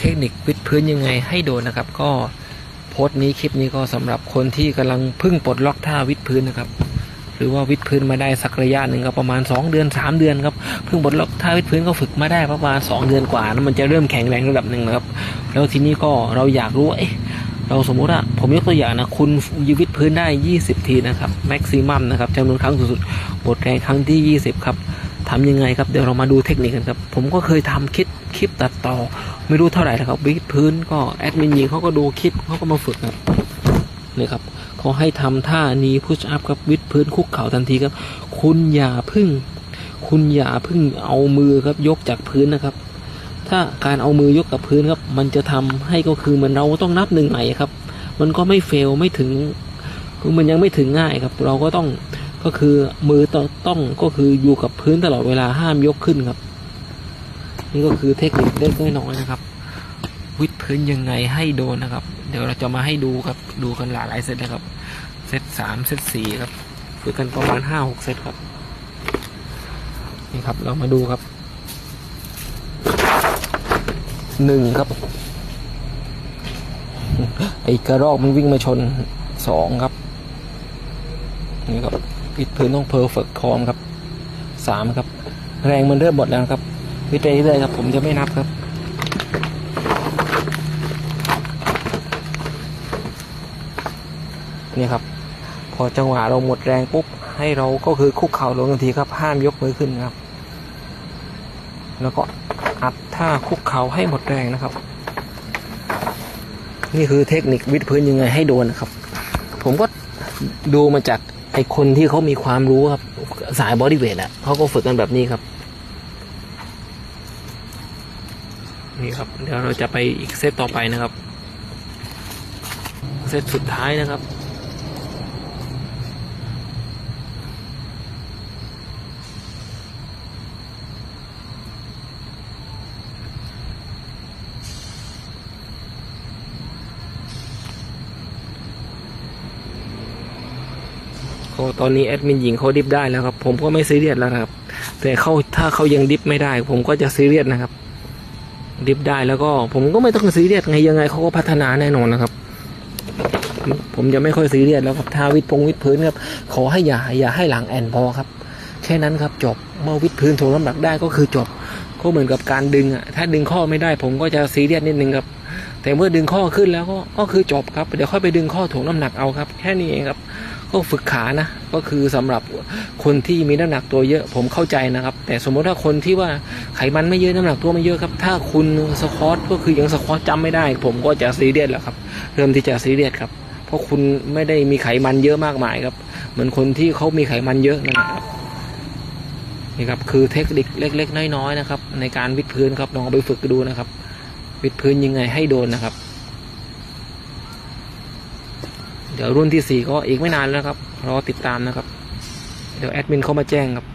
เทคนิควิดพื้นยังไงให้โดนนะครับ ก็โพสต์นี้คลิปนี้ก็สำหรับคนที่กำลังพิ่งปลดล็อกท่าวิดพื้นนะครับ หรือว่าวิดพื้นมาได้สักระยะหนึ่งก็ประมาณ 2 เดือน 3 เดือนครับเพิ่งปลดล็อกท่าวิดพื้นก็ฝึกมาได้ประมาณ 2 เดือนกว่านะมันจะเริ่มแข็งแรงระดับหนึ่งนะครับ แล้วทีนี้ก็เราอยากรู้ว่าเราสมมุติว่าผมยกตัวอย่างนะ คุณยืวิดพื้นได้ 20 ทีนะครับแม็กซิมัมนะครับจำนวนครั้งสูงสุดบทแรงครั้งที่ 20 ครับ ทำยังไงครับเดี๋ยวเรามาดูเทคนิคกันครับ ผมก็เคยทำคลิปคลิปตัดต่อ ไม่รู้เท่าไหร่นะครับวิดพื้นก็แอดมินยิงเขาก็ดูคลิปเขาก็มาฝึกครับนี่ครับเขาให้ทำท่านี้พุชอัพครับวิดพื้นคุกเข่าทันทีครับ คุณอย่าพึ่ง คุณอย่าพึ่งเอามือครับยกจากพื้นนะครับ ถ้าการเอามือยกกับพื้นครับ มันจะทำให้ก็คือเหมันเราต้องนับหนึ่งใหม่ครับ มันก็ไม่เฟลไม่ถึง คือมันยังไม่ถึงง่ายครับ เราก็ต้อง ก็คือมือต้ององก็คืออยู่กับพื้นตลอดเวลาห้ามยกขึ้นครับ นี่ก็คือเทคนิคเล็กน้อยๆนะครับ วิดพื้นยังไงให้โดนนะครับ เดี๋ยวเราจะมาให้ดูครับดูกันหลายๆเซตนะครับเซตสามเซตสี่ครับฝึกกันประมาณห้าหกเซตครับนี่ครับเรามาดูครับหนึ่งครับ ไอ้กระรอกมันวิ่งมาชนสองครับ นี่ครับิดพื้นต้องเพอร์เฟกพร้อมครับสามครับ แรงมันเริ่มหมดแล้วครับวิดไปเรื่อยครับ ผมจะไม่นับครับนี่ครับ พอจังหวะเราหมดแรงปุ๊บให้เราก็คือคุกเข่าลงทันทีครับ ห้ามยกมือขึ้นครับ แล้วก็อัดท่าคุกเข่าให้หมดแรงนะครับ นี่คือเทคนิควิดพื้นยังไงให้โดนครับ ผมก็ดูมาจาก ไอคนที่เขามีความรู้ครับ สายบอดี้เวทอะเขาก็ฝึกกันแบบนี้ครับ นี่ครับ เดี๋ยวเราจะไปอีกเซตต่อไปนะครับ เซตสุดท้ายนะครับ ก็ตอนนี้แอดมินหญิงเขาดิฟได้แล้วครับ ผมก็ไม่ซีเรียสแล้วครับ แต่เขาถ้าเขายังดิฟไม่ได้ ผมก็จะซีเรียสนะครับ ดิฟได้แล้วก็ ผมก็ไม่ต้องซีเรียสไงยังไงเขาก็พัฒนาแน่นอนนะครับ ผมจะไม่ค่อยซีเรียสแล้วครับทาวิดพงวิดพื้นครับ ขอให้อย่าอย่าให้หลังแอนพอครับ แค่นั้นครับจบเมื่อวิดพื้นถ่วงน้ำหนักได้ก็คือจบก็เหมือนกับการดึงอะถ้าดึงข้อไม่ได้ ผมก็จะซีเรียสนิดนึงครับแต่เมื่อดึงข้อขึ้นแล้วก็ก็คือจบครับ เดี๋ยวค่อยไปดึงข้อถ่วงน้ำหนักเอาครับ แค่นี้เองครับ ก็ฝึกขานะ ก็คือสำหรับคนที่มีน้ำหนักตัวเยอะผมเข้าใจนะครับ แต่สมมติถ้าคนที่ว่าไขมันไม่เยอะน้ำหนักตัวไม่เยอะครับ ถ้าคุณสควอตก็คือยังสควอตจำไม่ได้ ผมก็จะซีเรียสแล้วครับ เริ่มที่จะซีเรียสครับ เพราะคุณไม่ได้มีไขมันเยอะมากมายครับ เหมือนคนที่เขามีไขมันเยอะนั่นแหละครับนี่ครับคือเทคนิคเล็ก ๆ น้อยๆนะครับ ในการวิดพื้นครับลองเอาไปฝึกดูนะครับวิดพื้นยังไงให้โดนนะครับ เดี๋ยวรุ่นที่สี่ก็อีกไม่นานแล้วครับรอติดตามนะครับ เดี๋ยวแอดมินเขามาแจ้งครับ